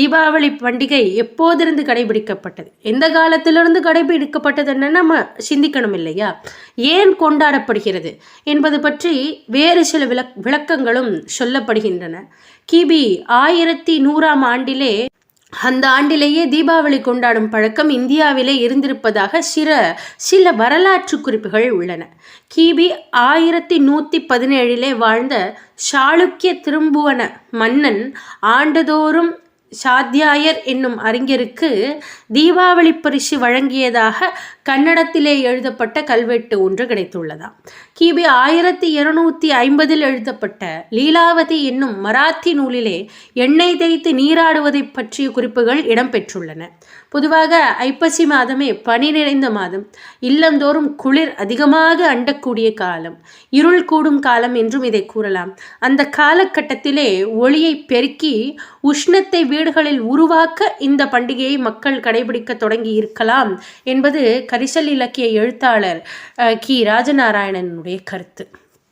தீபாவளி பண்டிகை எப்போதிருந்து கடைபிடிக்கப்பட்டது? எந்த காலத்திலிருந்து கடைபிடிக்கப்பட்டதுன்னு நம்ம சிந்திக்கணும் இல்லையா? ஏன் கொண்டாடப்படுகிறது என்பது பற்றி வேறு சில விளக் விளக்கங்களும் சொல்லப்படுகின்றன. கிபி ஆயிரத்தி நூறாம் ஆண்டிலே அந்த ஆண்டிலேயே தீபாவளி கொண்டாடும் பழக்கம் இந்தியாவிலே இருந்திருப்பதாக சில சில வரலாற்று குறிப்புகள் உள்ளன. கிபி ஆயிரத்தி நூற்றி பதினேழிலே வாழ்ந்த சாளுக்கிய திரும்புவன மன்னன் ஆண்டுதோறும் சாத்தியாயர் என்னும் அறிஞருக்கு தீபாவளி பரிசு வழங்கியதாக கன்னடத்திலே எழுதப்பட்ட கல்வெட்டு ஒன்று கிடைத்துள்ளதாம். கிபி ஆயிரத்தி இருநூத்தி ஐம்பதில் எழுதப்பட்ட லீலாவதி என்னும் மராத்தி நூலிலே எண்ணெய் தேய்த்து நீராடுவதை பற்றிய குறிப்புகள் இடம்பெற்றுள்ளன. பொதுவாக ஐப்பசி மாதமே பனி நிறைந்த மாதம் இல்லந்தோறும் குளிர் அதிகமாக அண்டக்கூடிய காலம் இருள் கூடும் காலம் என்றும் இதை கூறலாம். அந்த காலகட்டத்திலே ஒளியை பெருக்கி உஷ்ணத்தை வீடுகளில் உருவாக்க இந்த பண்டிகையை மக்கள் கடைபிடிக்க தொடங்கி இருக்கலாம் என்பது கரிசல் இலக்கிய எழுத்தாளர் கி. ராஜநாராயணனுடைய கருத்து.